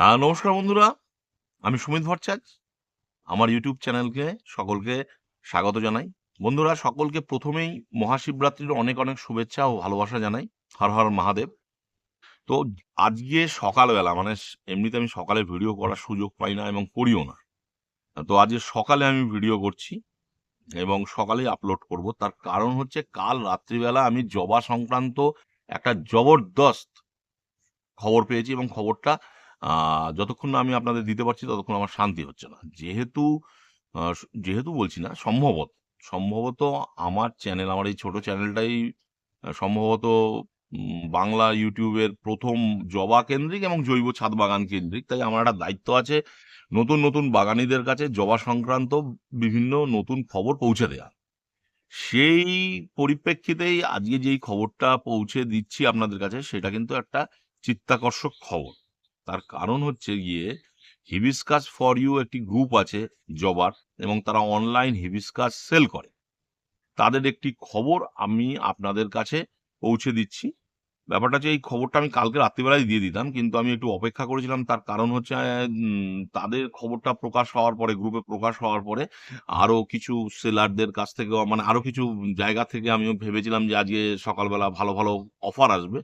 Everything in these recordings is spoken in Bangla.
নমস্কার বন্ধুরা। আমি সুমিত ভট্টাচার্য। আমার ইউটিউব চ্যানেলকে সকলকে স্বাগত জানাই। বন্ধুরা সকলকে প্রথমেই মহাশিবরাত্রির অনেক, অনেক শুভেচ্ছা ও ভালোবাসা জানাই। হর, হর মহাদেব। তো আজকে সকালবেলা মানে এমনিতে আমি সকালে ভিডিও করার সুযোগ পাই না এবং করিও না। তো আজকে সকালে আমি ভিডিও করছি এবং সকালেই আপলোড করব। তার কারণ হচ্ছে কাল রাত্রিবেলা আমি জবা সংক্রান্ত একটা জবরদস্ত খবর পেয়েছি এবং খবরটা যতক্ষণ না আমি আপনাদের দিতে পারছি ততক্ষণ আমার শান্তি হচ্ছে না। যেহেতু যেহেতু বলছি না সম্ভবত, সম্ভবত আমার চ্যানেল আমার এই ছোট চ্যানেলটাই সম্ভবত বাংলা ইউটিউবের প্রথম জবা কেন্দ্রিক এবং জৈব ছাদ বাগান কেন্দ্রিক। তাই আমার একটা দায়িত্ব আছে নতুন, নতুন বাগানিদের কাছে জবা সংক্রান্ত বিভিন্ন নতুন খবর পৌঁছে দেয়া। সেই পরিপ্রেক্ষিতেই আজকে যেই খবরটা পৌঁছে দিচ্ছি আপনাদের কাছে সেটা কিন্তু একটা চিত্তাকর্ষক খবর। তার কারণ হচ্ছে গিয়ে হিবিস্কাস ফর ইউ একটি গ্রুপ আছে জবার এবং তারা অনলাইন হিবিস্কাস সেল করে। তাদের একটি খবর আমি আপনাদের কাছে পৌঁছে দিচ্ছি। ব্যাপারটা হচ্ছে এই খবরটা আমি কালকে রাত্রিবেলায় দিয়ে দিতাম। কিন্তু আমি একটু অপেক্ষা করেছিলাম তার কারণ হচ্ছে তাদের খবরটা প্রকাশ হওয়ার পরে গ্রুপে প্রকাশ হওয়ার পরে আরও কিছু সেলারদের কাছ থেকেও মানে আরও কিছু জায়গা থেকে আমিও ভেবেছিলাম যে আজকে সকালবেলা ভালো, ভালো অফার আসবে।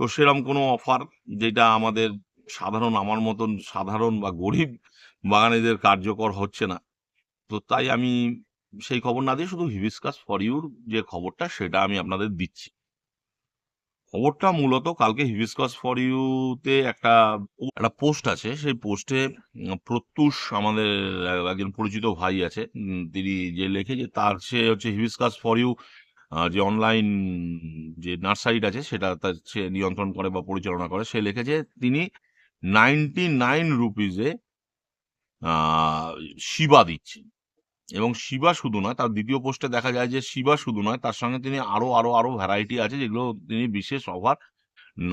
তো সেরকম কোনো অফার যেটা আমাদের সাধারণ আমার মতন সাধারণ বা গরিব বাগানীদের কার্যকর হচ্ছে না। তো তাই আমি সেই খবর না দিয়ে শুধু হিবিস্কাস ফর ইউর যে খবরটা, সেটা আমি আপনাদের দিচ্ছি। খবরটা মূলত কালকে হিবিস্কাস ফর ইউতে একটা একটা পোস্ট আছে। সেই পোস্টে প্রত্যুষ আমাদের একজন পরিচিত ভাই আছে। তিনি যে লেখে যে তার সে হচ্ছে হিবিস্কাস ফর ইউ যে অনলাইন যে নার্সারিটা আছে সেটা তার সে নিয়ন্ত্রণ করে বা পরিচালনা করে। সে লিখেছে তিনি 99 রুপিস এ আ শিবা দিচ্ছেন। এবং শিবা শুধু নয় তার দ্বিতীয় পোস্টে দেখা যায় যে শিবা শুধু নয় তার সঙ্গে তিনি আরও, আরও, আরও ভ্যারাইটি আছে যেগুলো তিনি বিশেষ অফার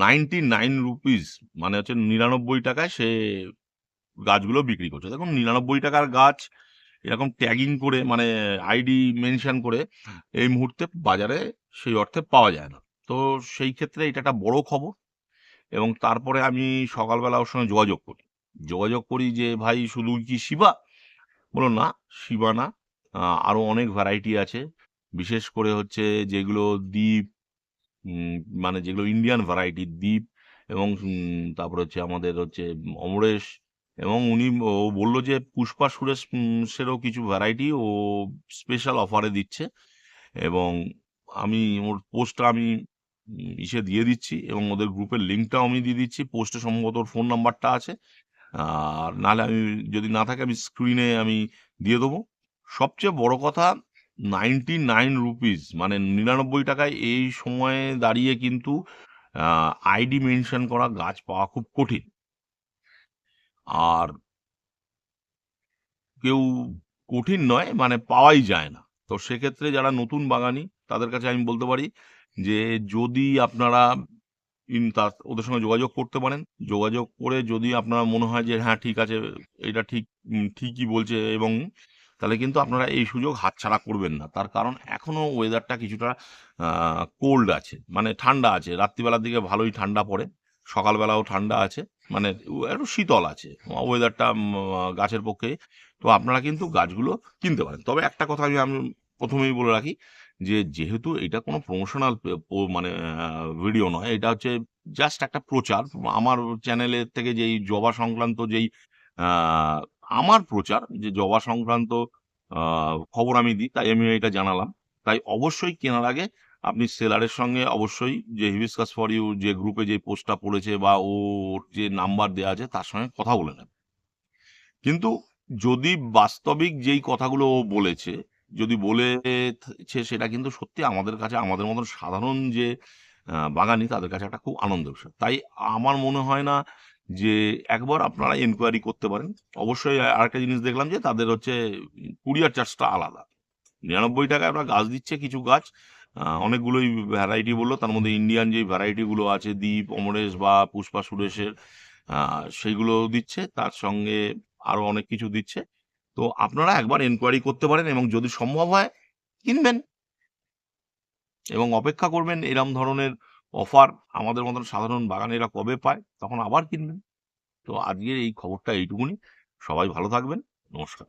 99 রুপিস মানে হচ্ছে ৳৯৯ সে গাছগুলো বিক্রি করছে। দেখুন নিরানব্বই টাকার গাছ এরকম ট্যাগিং করে মানে আইডি মেনশন করে এই মুহূর্তে বাজারে সেই অর্থে পাওয়া যায় না। তো সেই ক্ষেত্রে এটা একটা বড় খবর এবং তারপরে আমি সকালবেলা ওর সঙ্গে যোগাযোগ করি। যোগাযোগ করি যে, "ভাই শুধু কি শিবা?" বলল, "না, শিবা না। আরও অনেক ভ্যারাইটি আছে। বিশেষ করে হচ্ছে যেগুলো দ্বীপ মানে যেগুলো ইন্ডিয়ান ভ্যারাইটি দ্বীপ এবং তারপরে হচ্ছে আমাদের হচ্ছে অমরেশ" এবং উনি ও বলল যে পুষ্পা সুরেশ সেরও কিছু ভ্যারাইটি ও স্পেশাল অফারে দিচ্ছে এবং আমি ওর পোস্টটা আমি ইসে দিয়ে দিচ্ছি এবং ওদের গ্রুপের লিঙ্কটাও আমি দিয়ে দিচ্ছি। পোস্টে সম্ভবত ওর ফোন নাম্বারটা আছে। আর নাহলে আমি যদি না থাকে আমি স্ক্রিনে আমি দিয়ে দেবো। সবচেয়ে বড় কথা 99 রুপিস মানে ৳৯৯ এই সময়ে দাঁড়িয়ে কিন্তু আইডি মেনশন করা গাছ পাওয়া খুব কঠিন। আর কেউ কঠিন নয় মানে পাওয়াই যায় না। তো সেক্ষেত্রে যারা নতুন বাগানী, তাদের কাছে আমি বলতে পারি যে যদি আপনারা ইন তা, ওদের সঙ্গে যোগাযোগ করতে পারেন। যোগাযোগ করে যদি আপনার মনে হয় যে হ্যাঁ ঠিক আছে, এটা ঠিক ঠিকই বলছে এবং তাহলে কিন্তু আপনারা এই সুযোগ হাতছাড়া করবেন না। তার কারণ এখনও ওয়েদারটা কিছুটা কোল্ড আছে। মানে ঠান্ডা আছে। রাত্রিবেলার দিকে ভালোই ঠান্ডা পড়ে। সকালবেলাও ঠান্ডা আছে। মানে একটু শীতল আছে। ওয়েদারটা গাছের পক্ষে। তো আপনারা কিন্তু গাছগুলো কিনতে পারেন। তবে একটা কথা আমি আমি ১ম এই বলে রাখি যে যেহেতু এটা কোনো প্রমোশনাল মানে ভিডিও নয়। এটা হচ্ছে জাস্ট একটা প্রচার। আমার চ্যানেলের থেকে যেই জবা সংক্রান্ত যেই আমার প্রচার যে জবা সংক্রান্ত খবর আমি দিই তাই আমি এটা জানালাম। তাই অবশ্যই কেনার আগে আপনি সেলারের সঙ্গে অবশ্যই যে হিবিস্কাস ফর ইউ যে গ্রুপে যে পোস্টটা পড়েছে বা ওর যে নাম্বার দেওয়া আছে তার সঙ্গে কথা বলে নেবেন। কিন্তু যদি বাস্তবিক যেই কথাগুলো ও বলেছে, যদি বলেছে সেটা কিন্তু সত্যি আমাদের কাছে আমাদের মতন সাধারণ যে বাগানী তাদের কাছে একটা খুব আনন্দের বিষয়। তাই আমার মনে হয় না যে একবার আপনারা এনকোয়ারি করতে পারেন। অবশ্যই আরেকটা জিনিস দেখলাম যে তাদের হচ্ছে কুরিয়ার চার্জটা আলাদা। ৳৯৯ ওরা গাছ দিচ্ছে কিছু গাছ অনেকগুলোই ভ্যারাইটি বলল তার মধ্যে ইন্ডিয়ান যে ভ্যারাইটিগুলো আছে দ্বীপ, অমরেশ বা পুষ্পা সুরেশের আ সেগুলো দিচ্ছে। তার সঙ্গে আরও অনেক কিছু দিচ্ছে। তো আপনারা একবার এনকোয়ারি করতে পারেন এবং যদি সম্ভব হয়, কিনবেন। এবং অপেক্ষা করবেন এরম ধরনের অফার আমাদের মতন সাধারণ বাগানেরা কবে পায়, তখন আবার কিনবেন। তো আজকের এই খবরটা এইটুকুনি সবাই ভালো থাকবেন নমস্কার